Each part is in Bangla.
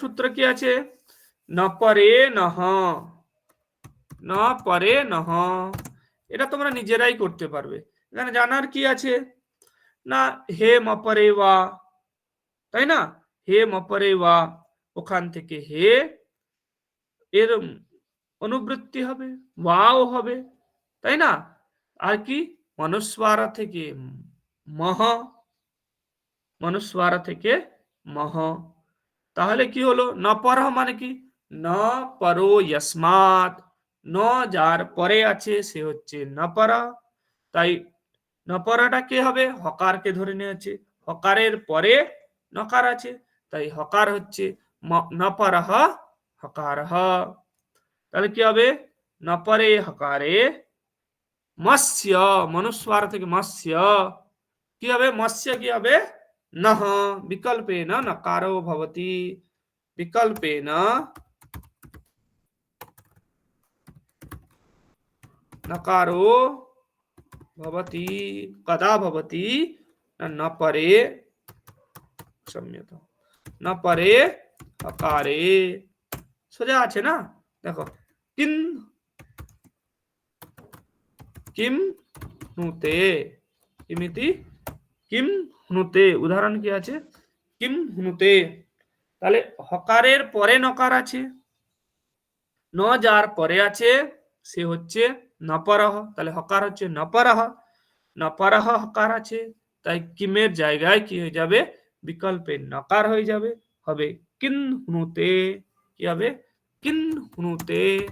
সূত্র কি আছে? ন পরে নহ। ন পরে নহ। এটা তোমরা নিজেরাই করতে পারবে। এখানে জানার কি আছে? না, হে মপরে ওয়া তাই না? হে মপরে ওয়া ওখান থেকে হে। এর অনুবৃত্তি হবে ওয়াও হবে। তাই না? আর কি? মনুস্বারা থেকে মহ। মনুস্বারা থেকে মহ। তাহলে কি হলো? ন পরহ মানে কি? ন পরো ইয়স্মাত ন যার পরে আছে, সে হচ্ছে ন পরা তাই ন পরাটা কে হবে? হকারকে ধরে নিয়েছে। হকারের পরে নকার আছে। তাই হকার হচ্ছে ন পরহ হকার তাহলে কি হবে? ন পরে হকারে মৎস্য মনুস্বার থেকে মৎস্য। কি হবে? মৎস্য কি হবে? নহ বিকল্পে ন নকারো ভবতি বিকল্পে ন नकारो भवति कदा भवति न परे क्षम्यता न परे अकारे সোজা আছে না দেখো কিন কিম হুতে কিমিতি কিম হুনুতে, উদাহরণ কি আছে? কিম হুনুতে। তাহলে হকারের পরে নকার আছে। ন যার পরে আছে, সে হচ্ছে নপরহ। তাহলে হকার হচ্ছে নপরহ। নপরহ হকার আছে, তাই কিমের জায়গায় কি হয়ে যাবে? বিকল্পে নকার হয়ে যাবে। হবে কিন হুনুতে। কি হবে? কিন হুনুতে।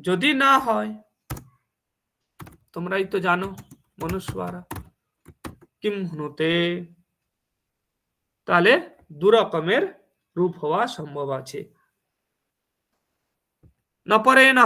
যদি না হয়, তোমরাই তো জানো। মনুষ্যরা কিম হনুতে তাহলে দু রকমের রূপ হওয়া সম্ভব আছে নপরে পরে না